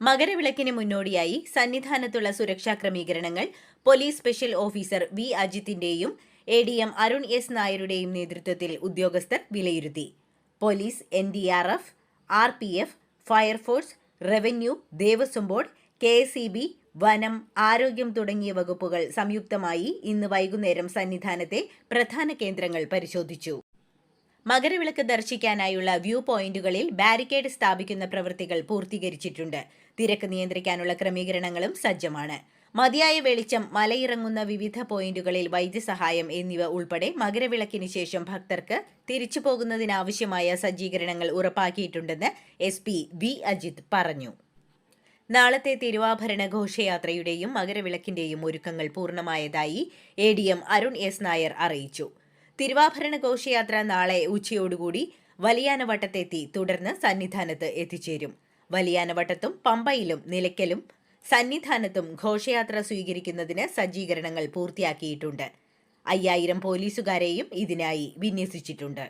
മകരവിളക്കിന് മുന്നോടിയായി സന്നിധാനത്തുള്ള സുരക്ഷാ ക്രമീകരണങ്ങൾ police special officer V അജിത്തിന്റെയും A D M Arun S നായരുടെയും നേതൃത്വത്തിൽ ഉദ്യോഗസ്ഥർ വിലയിരുത്തി. Police N D R F R P F fire force revenue Devaswom board K E B വനം ആരോഗ്യം തുടങ്ങിയ വകുപ്പുകൾ സംയുക്തമായി ഇന്ന് വൈകുന്നേരം സന്നിധാനത്തെ പ്രധാന കേന്ദ്രങ്ങൾ പരിശോധിച്ചു. മകരവിളക്ക് ദർശിക്കാനായുള്ള വ്യൂ പോയിന്റുകളിൽ ബാരിക്കേഡ് സ്ഥാപിക്കുന്ന പ്രവൃത്തികൾ പൂർത്തീകരിച്ചിട്ടുണ്ട്. തിരക്ക് നിയന്ത്രിക്കാനുള്ള ക്രമീകരണങ്ങളും സജ്ജമാണ്. മതിയായ വെളിച്ചം മലയിറങ്ങുന്ന വിവിധ പോയിന്റുകളിൽ വൈദ്യസഹായം എന്നിവ ഉൾപ്പെടെ മകരവിളക്കിന് ശേഷം ഭക്തർക്ക് തിരിച്ചു പോകുന്നതിനാവശ്യമായ സജ്ജീകരണങ്ങൾ ഉറപ്പാക്കിയിട്ടുണ്ടെന്ന് എസ് പി വി അജിത് പറഞ്ഞു. നാളത്തെ തിരുവാഭരണ ഘോഷയാത്രയുടെയും മകരവിളക്കിന്റെയും ഒരുക്കങ്ങൾ പൂർണമായതായി A D M Arun S Nair അറിയിച്ചു. തിരുവാഭരണ ഘോഷയാത്ര നാളെ ഉച്ചയോടുകൂടി വലിയാനവട്ടത്തെത്തി തുടർന്ന് സന്നിധാനത്ത് എത്തിച്ചേരും. വലിയാനവട്ടത്തും പമ്പയിലും നിലയ്ക്കലും സന്നിധാനത്തും ഘോഷയാത്ര സ്വീകരിക്കുന്നതിന് സജ്ജീകരണങ്ങൾ പൂർത്തിയാക്കിയിട്ടുണ്ട്. അയ്യായിരം പോലീസുകാരെയും ഇതിനായി വിന്യസിച്ചിട്ടുണ്ട്.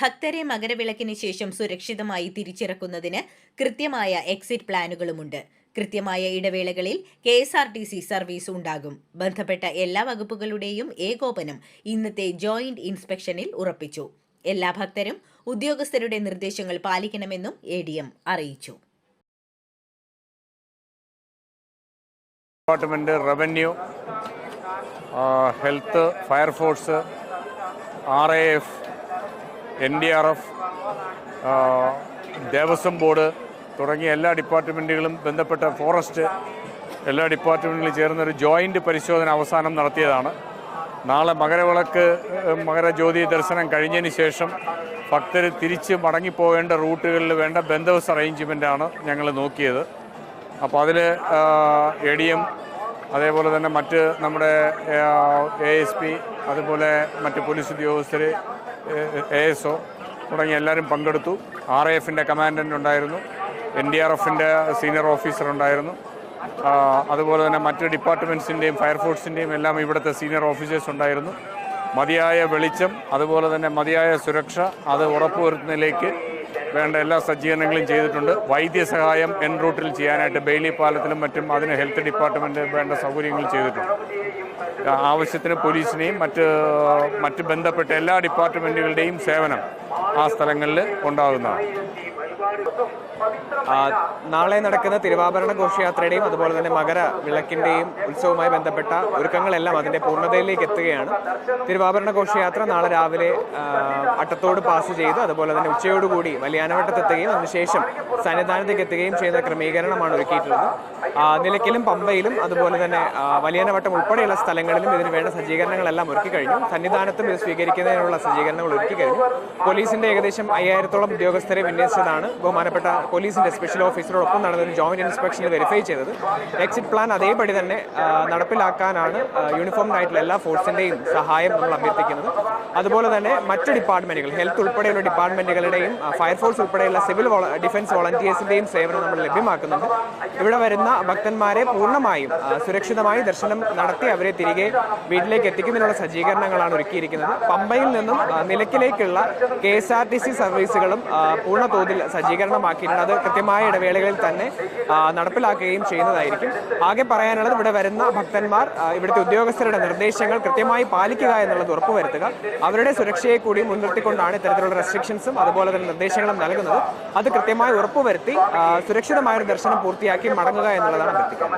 ഭക്തരെ മകരവിളക്കിന് ശേഷം സുരക്ഷിതമായി തിരിച്ചിറക്കുന്നതിന് കൃത്യമായ എക്സിറ്റ് പ്ലാനുകളുമുണ്ട്. കൃത്യമായ ഇടവേളകളിൽ K S R T C service ഉണ്ടാകും. ബന്ധപ്പെട്ട എല്ലാ വകുപ്പുകളുടെയും ഏകോപനം ഇന്നത്തെ ജോയിന്റ് ഇൻസ്പെക്ഷനിൽ ഉറപ്പിച്ചു. എല്ലാ ഭക്തരും ഉദ്യോഗസ്ഥരുടെ നിർദ്ദേശങ്ങൾ പാലിക്കണമെന്നും എ ഡി എം അറിയിച്ചു. Department revenue health fire force R A F N D R F Devaswom board തുടങ്ങിയ എല്ലാ ഡിപ്പാർട്ട്മെന്റുകളും ബന്ധപ്പെട്ട ഫോറസ്റ്റ് എല്ലാ ഡിപ്പാർട്ട്മെന്റുകളും ചേർന്ന ഒരു ജോയിന്റ് പരിശോധന അവസാനം നടത്തിയതാണ്. നാളെ മകരവിളക്ക് മകരജ്യോതി ദർശനം കഴിഞ്ഞതിന് ശേഷം ഭക്തർ തിരിച്ച് മടങ്ങിപ്പോകേണ്ട റൂട്ടുകളിൽ വേണ്ട ബന്ധവസ് അറേഞ്ച്മെന്റാണ് ഞങ്ങൾ നോക്കിയത്. അപ്പോൾ അതിൽ എ ഡി എം അതേപോലെ തന്നെ മറ്റ് നമ്മുടെ എ എസ് പി അതുപോലെ മറ്റ് പോലീസ് ഉദ്യോഗസ്ഥർ എ എസ് ഒ തുടങ്ങിയ എല്ലാവരും പങ്കെടുത്തു. ആർ എഫിന്റെ കമാൻഡന്റ് ഉണ്ടായിരുന്നു. എൻ ഡി ആർ എഫിന്റെ സീനിയർ ഓഫീസർ ഉണ്ടായിരുന്നു. അതുപോലെ തന്നെ മറ്റ് ഡിപ്പാർട്ട്മെന്റ്സിന്റെയും ഫയർഫോഴ്സിന്റെയും എല്ലാം ഇവിടുത്തെ സീനിയർ ഓഫീസേഴ്സ് ഉണ്ടായിരുന്നു. മതിയായ വെളിച്ചം അതുപോലെ തന്നെ മതിയായ സുരക്ഷ അത് ഉറപ്പുവരുത്തുന്നതിലേക്ക് വേണ്ട എല്ലാ സജ്ജീകരണങ്ങളും ചെയ്തിട്ടുണ്ട്. വൈദ്യസഹായം എൻ റൂട്ടിൽ ചെയ്യാനായിട്ട് ബെയിലി പാലത്തിലും മറ്റും അതിന് ഹെൽത്ത് ഡിപ്പാർട്ട്മെന്റ് വേണ്ട സൗകര്യങ്ങൾ ചെയ്തിട്ടുണ്ട്. ആവശ്യത്തിന് പോലീസിനെയും മറ്റ് മറ്റ് ബന്ധപ്പെട്ട എല്ലാ ഡിപ്പാർട്ട്മെന്റുകളുടെയും സേവനം ആ സ്ഥലങ്ങളിൽ ഉണ്ടാകുന്നതാണ്. നാളെ നടക്കുന്ന തിരുവാഭരണ ഘോഷയാത്രയുടെയും അതുപോലെ തന്നെ മകര വിളക്കിന്റെയും ഉത്സവവുമായി ബന്ധപ്പെട്ട ഒരുക്കങ്ങളെല്ലാം അതിന്റെ പൂർണതയിലേക്ക് എത്തുകയാണ്. തിരുവാഭരണ ഘോഷയാത്ര നാളെ രാവിലെ അട്ടത്തോട് പാസ് ചെയ്ത് അതുപോലെ തന്നെ ഉച്ചയോടുകൂടി വലിയാനവട്ടത്തെത്തുകയും അതിനുശേഷം സന്നിധാനത്തേക്ക് എത്തുകയും ചെയ്യുന്ന ക്രമീകരണമാണ് ഒരുക്കിയിട്ടുള്ളത്. നിലയ്ക്കലും പമ്പയിലും അതുപോലെ തന്നെ വലിയാനവട്ടം ഉൾപ്പെടെയുള്ള സ്ഥലങ്ങളിലും ഇതിന് വേണ്ട സജ്ജീകരണങ്ങളെല്ലാം ഒരുക്കി കഴിഞ്ഞു. സന്നിധാനത്തും ഇത് സ്വീകരിക്കുന്നതിനുള്ള സജ്ജീകരണങ്ങൾ ഒരുക്കി കഴിഞ്ഞു. പോലീസിന്റെ ഏകദേശം അയ്യായിരത്തോളം ഉദ്യോഗസ്ഥരെ വിന്യസിച്ചതാണ്. ബഹുമാനപ്പെട്ട പോലീസിന്റെ സ്പെഷ്യൽ ഓഫീസറോടൊപ്പം നടന്നൊരു ജോയിന്റ് ഇൻസ്പെക്ഷൻ വെരിഫൈ ചെയ്തത്. എക്സിറ്റ് പ്ലാൻ അതേപടി തന്നെ നടപ്പിലാക്കാനാണ് യൂണിഫോംഡ് ആയിട്ടുള്ള എല്ലാ ഫോഴ്സിന്റെയും സഹായം നമ്മൾ അഭ്യർത്ഥിക്കുന്നത്. അതുപോലെ തന്നെ മറ്റ് ഡിപ്പാർട്ട്മെന്റുകൾ ഹെൽത്ത് ഉൾപ്പെടെയുള്ള ഡിപ്പാർട്ട്മെന്റുകളുടെയും ഫയർഫോഴ്സ് ഉൾപ്പെടെയുള്ള സിവിൽ ഡിഫൻസ് വോളണ്ടിയേഴ്സിന്റെയും സേവനം നമ്മൾ ലഭ്യമാക്കുന്നുണ്ട്. ഇവിടെ വരുന്ന ഭക്തന്മാരെ പൂർണമായും സുരക്ഷിതമായി ദർശനം നടത്തി അവരെ തിരികെ വീട്ടിലേക്ക് എത്തിക്കുന്നതിനുള്ള സജ്ജീകരണങ്ങളാണ് ഒരുക്കിയിരിക്കുന്നത്. പമ്പയിൽ നിന്നും നിലയ്ക്കിലേക്കുള്ള K S R T C സർവീസുകളും പൂർണ തോതിൽ സജ്ജീകരണമാക്കിയിട്ടുണ്ട്. അത് കൃത്യമായ ഇടവേളകളിൽ തന്നെ നടപ്പിലാക്കുകയും ചെയ്യുന്നതായിരിക്കും. ആകെ പറയാനുള്ളത് ഇവിടെ വരുന്ന ഭക്തന്മാർ ഇവിടുത്തെ ഉദ്യോഗസ്ഥരുടെ നിർദ്ദേശങ്ങൾ കൃത്യമായി പാലിക്കുക എന്നുള്ളത് ഉറപ്പുവരുത്തുക. അവരുടെ സുരക്ഷയെ കൂടി മുൻനിർത്തിക്കൊണ്ടാണ് ഇത്തരത്തിലുള്ള റെസ്ട്രിക്ഷൻസും അതുപോലെ തന്നെ നിർദ്ദേശങ്ങളും നൽകുന്നത്. അത് കൃത്യമായി ഉറപ്പുവരുത്തി സുരക്ഷിതമായൊരു ദർശനം പൂർത്തിയാക്കി മടങ്ങുക എന്നുള്ളതാണ് അഭ്യർത്ഥിക്കുന്നത്.